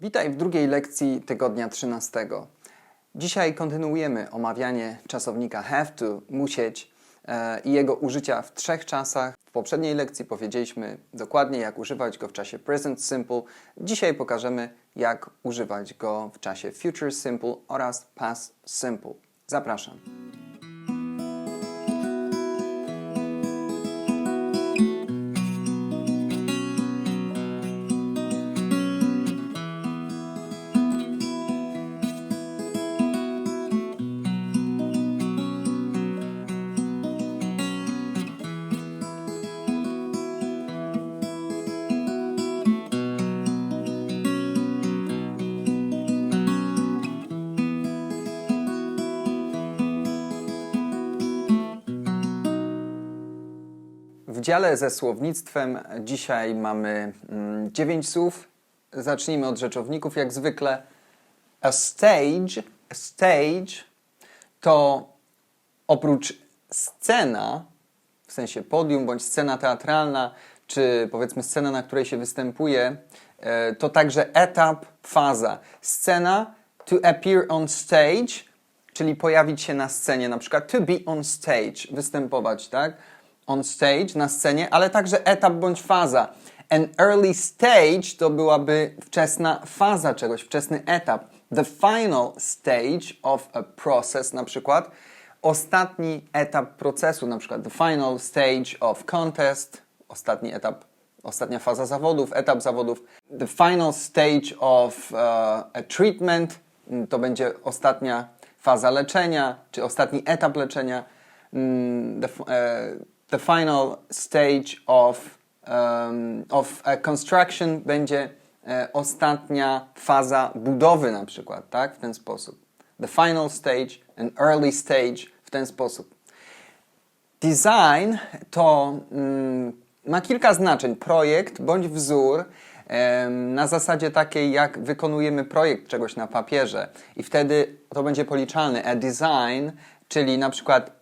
Witaj w drugiej lekcji tygodnia 13. Dzisiaj kontynuujemy omawianie czasownika have to, musieć e, i jego użycia w trzech czasach. W poprzedniej lekcji powiedzieliśmy dokładnie, jak używać go w czasie present simple. Dzisiaj pokażemy, jak używać go w czasie future simple oraz past simple. Zapraszam. Dziale ze słownictwem dzisiaj mamy mm, dziewięć słów. Zacznijmy od rzeczowników, jak zwykle. A stage, a stage to oprócz scena, w sensie podium bądź scena teatralna, czy powiedzmy scena, na której się występuje, e, to także etap, faza. Scena to appear on stage, czyli pojawić się na scenie, na przykład to be on stage, występować, tak? On stage, na scenie, ale także etap bądź faza. An early stage to byłaby wczesna faza czegoś, wczesny etap. The final stage of a process, na przykład ostatni etap procesu, na przykład the final stage of contest, ostatni etap, ostatnia faza zawodów, etap zawodów. The final stage of uh, a treatment mm, to będzie ostatnia faza leczenia, czy ostatni etap leczenia. Mm, The, e, the final stage of, um, of a construction będzie e, ostatnia faza budowy na przykład, tak? W ten sposób. The final stage, an early stage w ten sposób. Design to mm, ma kilka znaczeń. Projekt bądź wzór na zasadzie takiej, jak wykonujemy projekt czegoś na papierze i wtedy to będzie policzalny. A design, czyli na przykład e,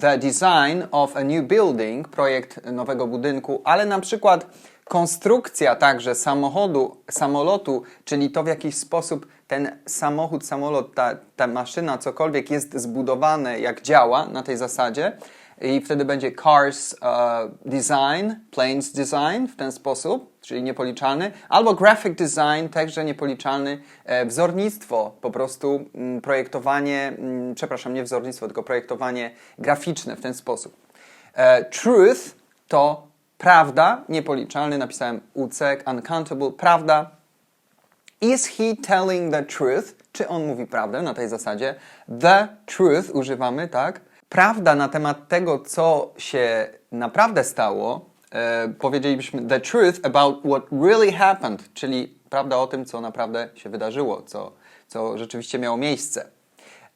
the design of a new building, projekt nowego budynku, ale na przykład konstrukcja także samochodu, samolotu, czyli to w jakiś sposób ten samochód, samolot, ta, ta maszyna, cokolwiek jest zbudowane, jak działa na tej zasadzie. I wtedy będzie cars uh, design, planes design w ten sposób, czyli niepoliczalny, albo graphic design, także niepoliczalny, e, wzornictwo, po prostu mm, projektowanie, mm, przepraszam, nie wzornictwo, tylko projektowanie graficzne w ten sposób. E, truth to prawda, niepoliczalny, napisałem ucek, uncountable, prawda, Is he telling the truth? Czy on mówi prawdę na tej zasadzie? The truth używamy, tak? Prawda na temat tego, co się naprawdę stało, e, powiedzielibyśmy the truth about what really happened, czyli prawda o tym, co naprawdę się wydarzyło, co, co rzeczywiście miało miejsce.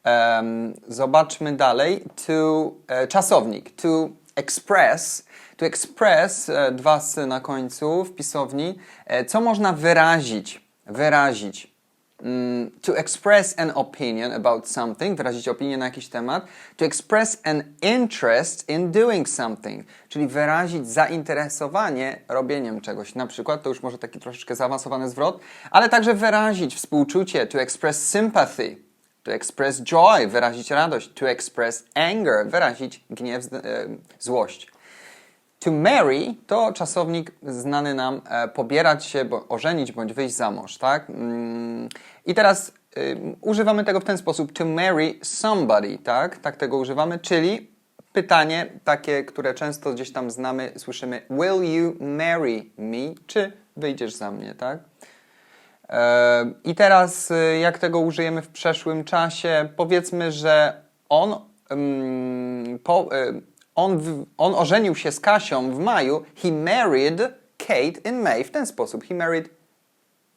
Em, zobaczmy dalej. To, e, czasownik. To express. To express, e, dwa sy na końcu w pisowni. E, co można wyrazić? Wyrazić. Mm, to express an opinion about something, wyrazić opinię na jakiś temat. To express an interest in doing something, czyli wyrazić zainteresowanie robieniem czegoś. Na przykład, to już może taki troszeczkę zaawansowany zwrot, ale także wyrazić współczucie. To express sympathy. To express joy, wyrazić radość. To express anger, wyrazić gniew, e, złość. To marry to czasownik znany nam e, pobierać się, bo ożenić bądź wyjść za mąż, tak? Mm, I teraz y, używamy tego w ten sposób. To marry somebody, tak? Tak tego używamy, czyli pytanie takie, które często gdzieś tam znamy, słyszymy Will you marry me? Czy wyjdziesz za mnie, tak? E, I teraz, y, jak tego użyjemy w przeszłym czasie, powiedzmy, że on, mm, po, y, on, on ożenił się z Kasią w maju. He married Kate in May. W ten sposób. He married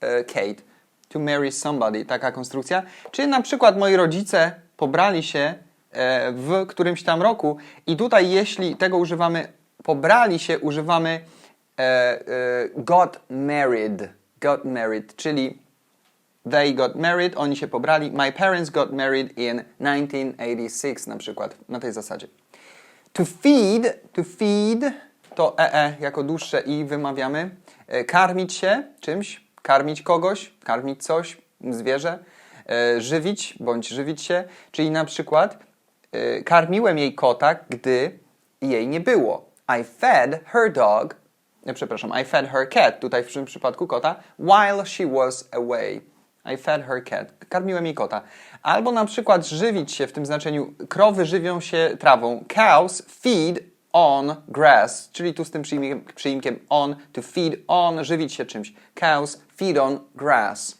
e, Kate. To marry somebody. Taka konstrukcja. Czy na przykład moi rodzice pobrali się e, w którymś tam roku i tutaj jeśli tego używamy, pobrali się, używamy e, got married. Got married, czyli They got married, oni się pobrali. My parents got married in 1986 na przykład, na tej zasadzie. To feed, to feed to ee jako dłuższe i wymawiamy. E, Karmić się czymś, karmić kogoś, karmić coś, zwierzę, e, żywić bądź żywić się, czyli na przykład e, karmiłem jej kota, gdy jej nie było. I fed her dog, e, przepraszam, I fed her cat, tutaj w tym przypadku kota, while she was away. I fed her cat. Karmiłem jej kota. Albo na przykład żywić się w tym znaczeniu krowy żywią się trawą. Cows feed on grass, czyli tu z tym przyimkiem, on, to feed on, żywić się czymś. Cows feed on grass.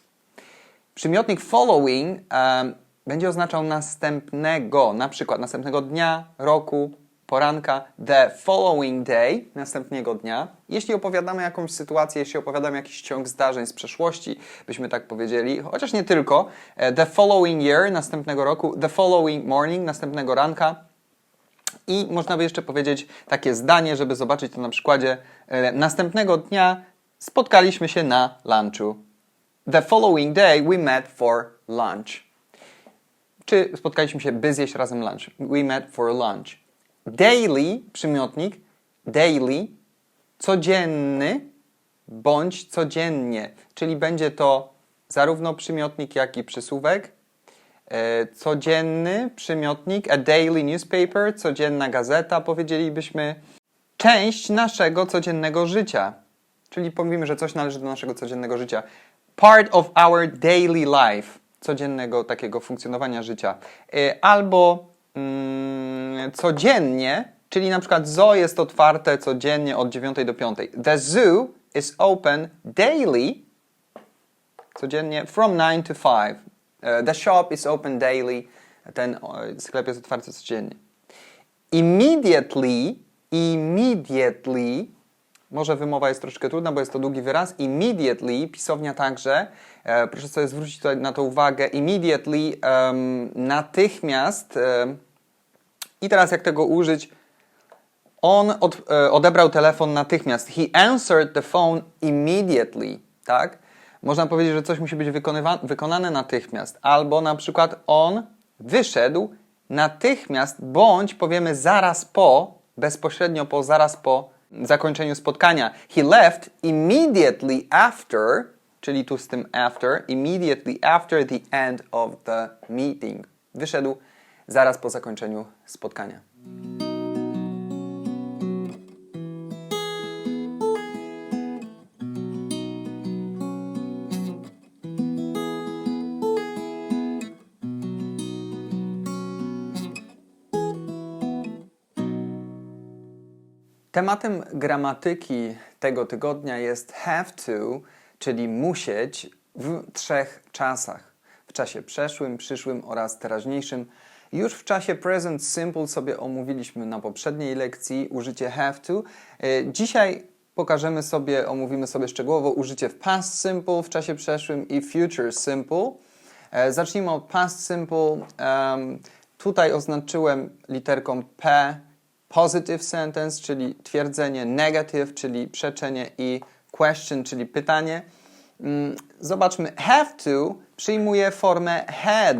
Przymiotnik following em, będzie oznaczał następnego, na przykład następnego dnia, roku, poranka, the following day, następnego dnia. Jeśli opowiadamy jakąś sytuację, jeśli opowiadamy jakiś ciąg zdarzeń z przeszłości, byśmy tak powiedzieli, chociaż nie tylko, e, the following year, następnego roku, the following morning, następnego ranka. I można by jeszcze powiedzieć takie zdanie, żeby zobaczyć to na przykładzie. E, Następnego dnia spotkaliśmy się na lunchu. The following day we met for lunch. Czy spotkaliśmy się, by zjeść razem lunch? We met for lunch. Daily, przymiotnik, daily, codzienny bądź codziennie. Czyli będzie to zarówno przymiotnik, jak i przysłówek. E, Codzienny przymiotnik, a daily newspaper, codzienna gazeta, powiedzielibyśmy. Część naszego codziennego życia. Czyli powiemy, że coś należy do naszego codziennego życia. Part of our daily life, codziennego takiego funkcjonowania życia. E, Albo mm, codziennie, czyli na przykład zoo jest otwarte codziennie od 9 do 5. The zoo is open daily codziennie from 9 to 5. E, The shop is open daily. Ten sklep jest otwarty codziennie. Immediately, immediately, może wymowa jest troszkę trudna, bo jest to długi wyraz. Immediately, pisownia także. E, proszę sobie zwrócić tutaj na to uwagę. Immediately, em, natychmiast. I teraz jak tego użyć? On od, e, odebrał telefon natychmiast. He answered the phone immediately, tak? Można powiedzieć, że coś musi być wykonywa- wykonane natychmiast. Albo na przykład on wyszedł natychmiast, bądź powiemy zaraz po, bezpośrednio po, zaraz po zakończeniu spotkania. He left immediately after, czyli tu z tym after, immediately after the end of the meeting. Wyszedł zaraz po zakończeniu spotkania. Tematem gramatyki tego tygodnia jest have to, czyli musieć w trzech czasach. W czasie przeszłym, przyszłym oraz teraźniejszym. Już w czasie present simple sobie omówiliśmy na poprzedniej lekcji użycie have to. E, Dzisiaj pokażemy sobie, omówimy sobie szczegółowo użycie w past simple w czasie przeszłym i future simple. E, Zacznijmy od past simple. Em, tutaj oznaczyłem literką P positive sentence, czyli twierdzenie, negative, czyli przeczenie i question, czyli pytanie. Mm, Zobaczmy, have to przyjmuje formę had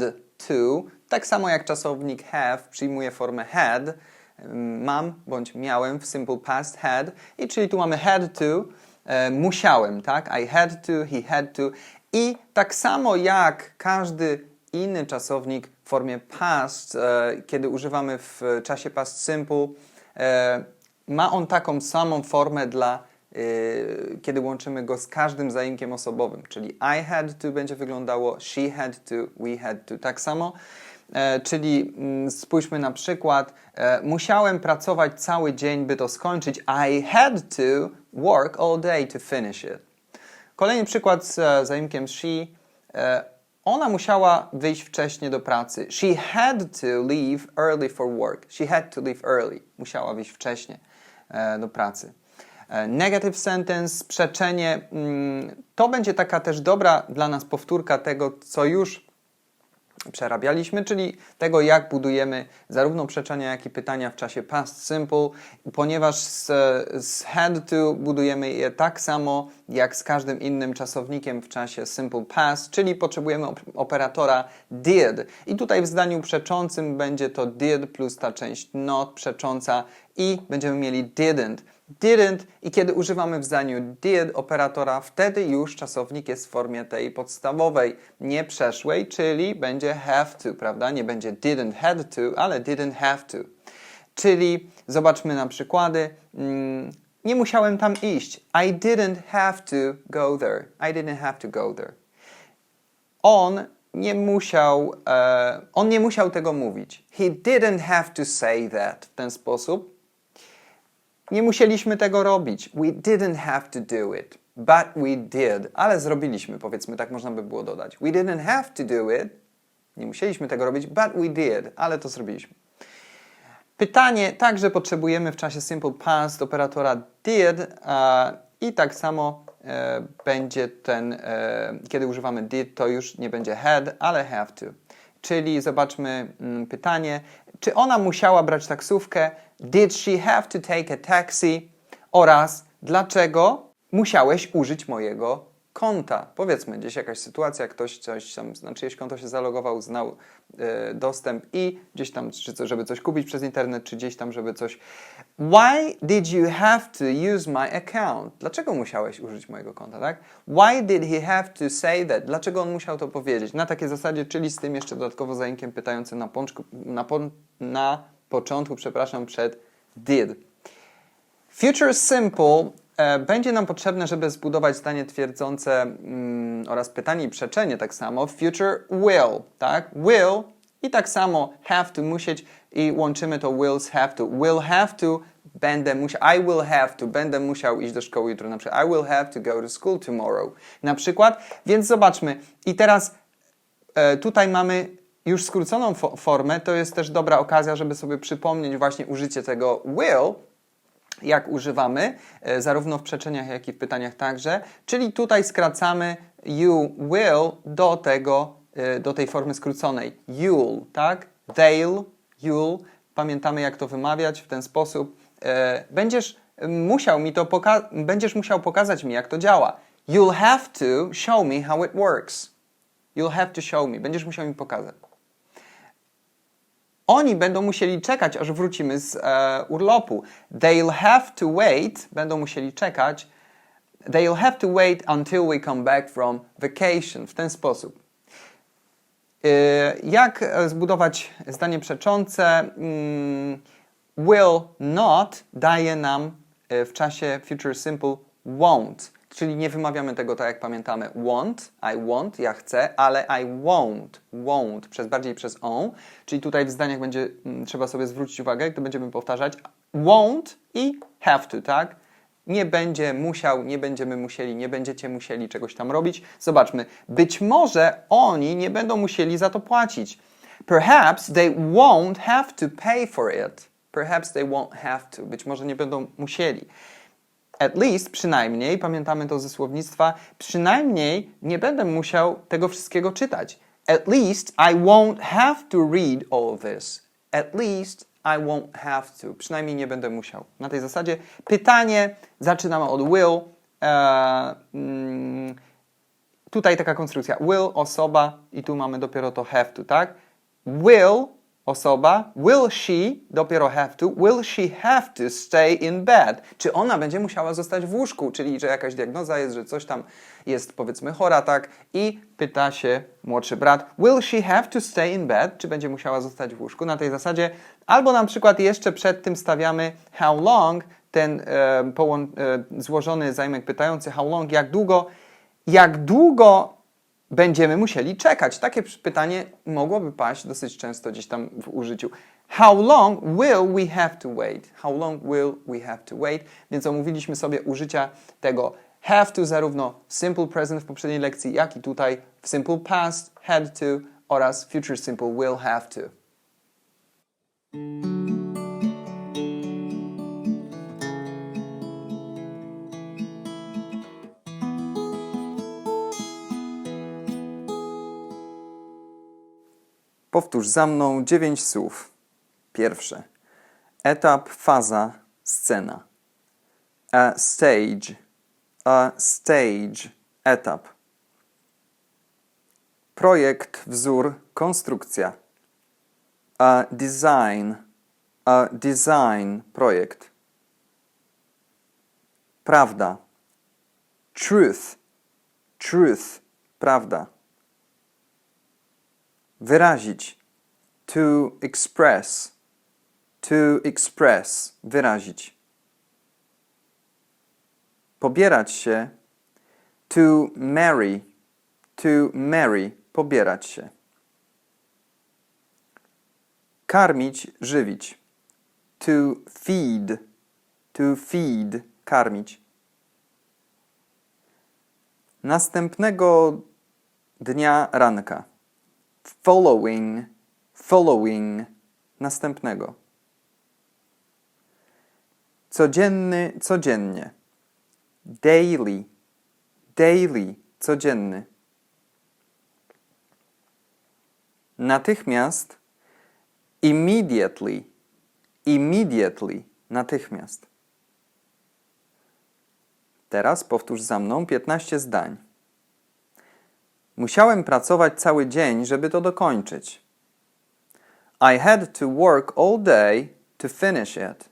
to, tak samo jak czasownik have przyjmuje formę had. Mm, Mam bądź miałem w simple past had i czyli tu mamy had to, e, musiałem, tak? I had to, he had to. I tak samo jak każdy inny czasownik w formie past, e, kiedy używamy w czasie past simple, e, ma on taką samą formę dla e, kiedy łączymy go z każdym zaimkiem osobowym, czyli I had to będzie wyglądało she had to, we had to. Tak samo, czyli mm, spójrzmy na przykład, musiałem pracować cały dzień, by to skończyć. I had to work all day to finish it. Kolejny przykład z zaimkiem she. Ona musiała wyjść wcześniej do pracy. She had to leave early for work. She had to leave early. Musiała wyjść wcześniej e, do pracy. E, Negative sentence, przeczenie, mm, to będzie taka też dobra dla nas powtórka tego, co już przerabialiśmy, czyli tego, jak budujemy zarówno przeczenia, jak i pytania w czasie past simple, ponieważ z, z had to budujemy je tak samo, jak z każdym innym czasownikiem w czasie simple past, czyli potrzebujemy op- operatora did. I tutaj w zdaniu przeczącym będzie to did plus ta część not przecząca i będziemy mieli didn't. Didn't i kiedy używamy w zdaniu did operatora, wtedy już czasownik jest w formie tej podstawowej, nie przeszłej, czyli będzie have to, prawda? Nie będzie didn't had to, ale didn't have to. Czyli zobaczmy na przykłady. Mm, nie musiałem tam iść. I didn't have to go there. I didn't have to go there. On nie musiał, e, on nie musiał tego mówić. He didn't have to say that w ten sposób. Nie musieliśmy tego robić. We didn't have to do it, but we did. Ale zrobiliśmy, powiedzmy, tak można by było dodać. We didn't have to do it. Nie musieliśmy tego robić, but we did. Ale to zrobiliśmy. Pytanie także potrzebujemy w czasie simple past operatora did e, i tak samo e, będzie ten, e, kiedy używamy did, to już nie będzie had, ale have to. Czyli zobaczmy mm, pytanie, czy ona musiała brać taksówkę? Did she have to take a taxi? Oraz dlaczego musiałeś użyć mojego konta? Powiedzmy, gdzieś jakaś sytuacja, ktoś coś tam, na czyjeś konto się zalogował, znał e, dostęp i gdzieś tam, czy co, żeby coś kupić przez internet, czy gdzieś tam, żeby coś. Why did you have to use my account? Dlaczego musiałeś użyć mojego konta, tak? Why did he have to say that? Dlaczego on musiał to powiedzieć? Na takiej zasadzie, czyli z tym jeszcze dodatkowo zaimkiem pytającym na, pączku, na, pon, na początku, przepraszam, przed did. Future simple e, będzie nam potrzebne, żeby zbudować zdanie twierdzące mm, oraz pytanie i przeczenie tak samo. Future will, tak? Will i tak samo have to musieć i łączymy to will z have to. Will have to, będę musiał, I will have to, będę musiał iść do szkoły jutro. Na przykład I will have to go to school tomorrow. Na przykład, więc zobaczmy. I teraz e, tutaj mamy już skróconą fo- formę. To jest też dobra okazja, żeby sobie przypomnieć właśnie użycie tego will, jak używamy, e, zarówno w przeczeniach, jak i w pytaniach także. Czyli tutaj skracamy you will do tego, e, do tej formy skróconej. You'll, tak? They'll, you'll. Pamiętamy, jak to wymawiać w ten sposób. E, Będziesz musiał mi to będziesz musiał pokazać mi, jak to działa. You'll have to show me how it works. You'll have to show me. Będziesz musiał mi pokazać. Oni będą musieli czekać, aż wrócimy z e, urlopu. They'll have to wait, będą musieli czekać. They'll have to wait until we come back from vacation. W ten sposób. E, jak e, zbudować zdanie przeczące? Mm, will not daje nam e, w czasie future simple won't. Czyli nie wymawiamy tego tak jak pamiętamy. Want, I want, ja chcę, ale I won't, won't, przez bardziej przez on. Czyli tutaj w zdaniach będzie mm, trzeba sobie zwrócić uwagę, gdy będziemy powtarzać won't i have to, tak? Nie będzie musiał, nie będziemy musieli, nie będziecie musieli czegoś tam robić. Zobaczmy, być może oni nie będą musieli za to płacić. Perhaps they won't have to pay for it. Perhaps they won't have to. Być może nie będą musieli. At least, przynajmniej, pamiętamy to ze słownictwa, przynajmniej nie będę musiał tego wszystkiego czytać. At least I won't have to read all this. At least I won't have to. Przynajmniej nie będę musiał. Na tej zasadzie pytanie zaczynamy od will. E, mm, tutaj taka konstrukcja. Will, osoba i tu mamy dopiero to have to, tak? Will, osoba. Will she, dopiero have to. Will she have to stay in bed? Czy ona będzie musiała zostać w łóżku? Czyli, że jakaś diagnoza jest, że coś tam jest powiedzmy chora, tak? I pyta się młodszy brat, will she have to stay in bed? Czy będzie musiała zostać w łóżku? Na tej zasadzie, albo na przykład jeszcze przed tym stawiamy how long, ten e, połą- e, złożony zaimek pytający how long, jak długo, jak długo będziemy musieli czekać? Takie pytanie mogłoby paść dosyć często gdzieś tam w użyciu. How long will we have to wait? How long will we have to wait? Więc omówiliśmy sobie użycia tego have to zarówno w simple present w poprzedniej lekcji, jak i tutaj w simple past, had to oraz future simple will have to. Powtórz za mną dziewięć słów. Pierwsze. Etap, faza, scena. A stage. A stage. Etap. Projekt, wzór, konstrukcja. A design. A design. Projekt. prawda. Truth, truth, prawda. Wyrazić. To express, to express, wyrazić. Pobierać się. To marry, to marry, pobierać się. Karmić, żywić. To feed, to feed, karmić. Następnego dnia ranka. Following, following, następnego. Codzienny, codziennie. Daily, daily, codzienny. Natychmiast, immediately, immediately, natychmiast. Teraz powtórz za mną 15 zdań. Musiałem pracować cały dzień, żeby to dokończyć. I had to work all day to finish it.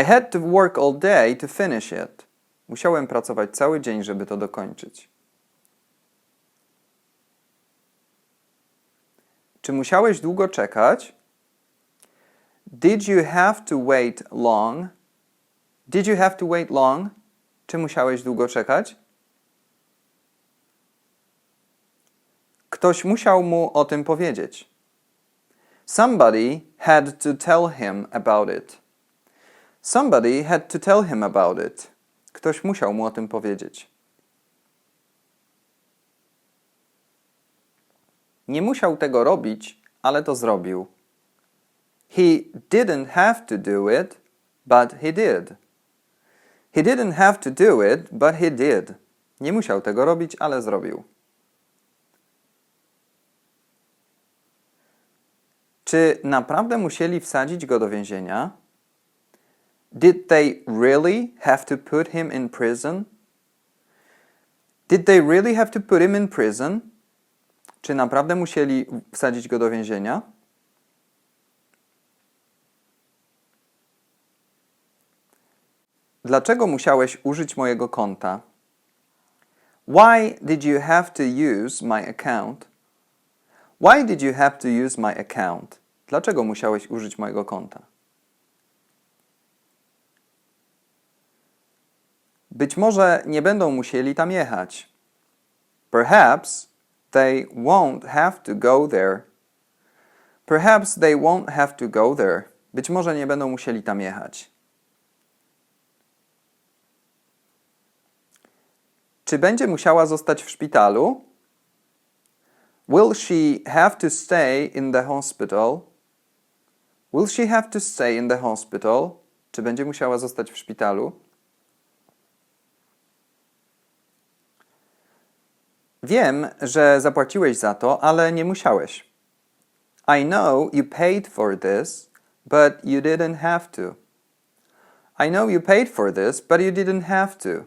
I had to work all day to finish it. Musiałem pracować cały dzień, żeby to dokończyć. Czy musiałeś długo czekać? Did you have to wait long? Did you have to wait long? Czy musiałeś długo czekać? Ktoś musiał mu o tym powiedzieć. Somebody had to tell him about it. Somebody had to tell him about it. Ktoś musiał mu o tym powiedzieć. Nie musiał tego robić, ale to zrobił. He didn't have to do it, but he did. He didn't have to do it, but he did. Nie musiał tego robić, ale zrobił. Czy naprawdę musieli wsadzić go do więzienia? Did they really have to put him in prison? Did they really have to put him in prison? Czy naprawdę musieli wsadzić go do więzienia? Dlaczego musiałeś użyć mojego konta? Why did you have to use my account? Why did you have to use my account? Dlaczego musiałeś użyć mojego konta? Być może nie będą musieli tam jechać. Perhaps they won't have to go there. Perhaps they won't have to go there. Być może nie będą musieli tam jechać. Czy będzie musiała zostać w szpitalu? Will she have to stay in the hospital? Will she have to stay in the hospital? Czy będzie musiała zostać w szpitalu? Wiem, że zapłaciłeś za to, ale nie musiałeś. I know you paid for this, but you didn't have to. I know you paid for this, but you didn't have to.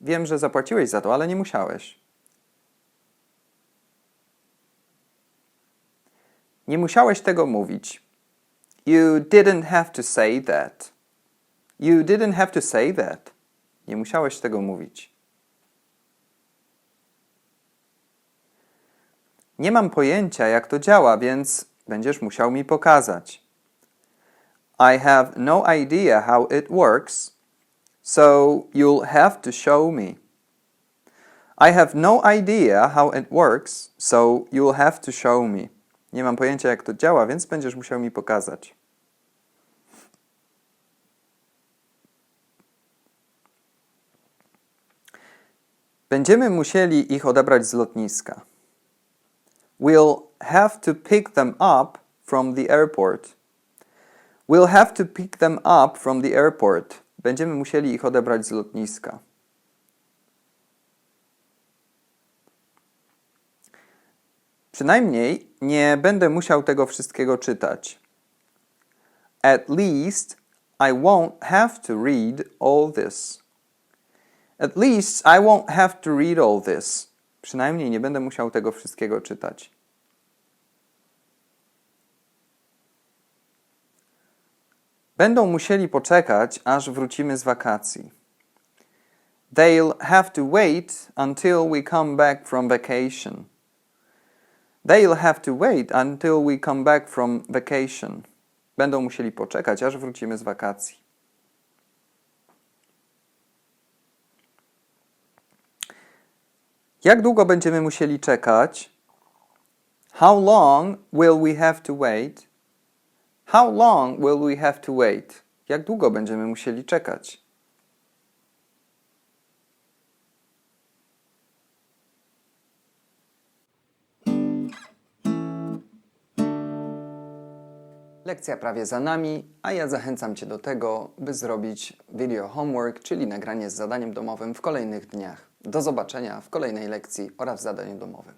Wiem, że zapłaciłeś za to, ale nie musiałeś. Nie musiałeś tego mówić. You didn't have to say that. You didn't have to say that. Nie musiałeś tego mówić. Nie mam pojęcia, jak to działa, więc będziesz musiał mi pokazać. I have no idea how it works, so you'll have to show me. I have no idea how it works, so you'll have to show me. Nie mam pojęcia, jak to działa, więc będziesz musiał mi pokazać. Będziemy musieli ich odebrać z lotniska. We'll have to pick them up from the airport. We'll have to pick them up from the airport. Będziemy musieli ich odebrać z lotniska. Przynajmniej nie będę musiał tego wszystkiego czytać. At least I won't have to read all this. At least I won't have to read all this. Przynajmniej nie będę musiał tego wszystkiego czytać. Będą musieli poczekać, aż wrócimy z wakacji. They'll have to wait until we come back from vacation. They'll have to wait until we come back from vacation. Będą musieli poczekać, aż wrócimy z wakacji. Jak długo będziemy musieli czekać? How long will we have to wait? How long will we have to wait? Jak długo będziemy musieli czekać? Lekcja prawie za nami, a ja zachęcam Cię do tego, by zrobić video homework, czyli nagranie z zadaniem domowym w kolejnych dniach. Do zobaczenia w kolejnej lekcji oraz zadaniu domowym.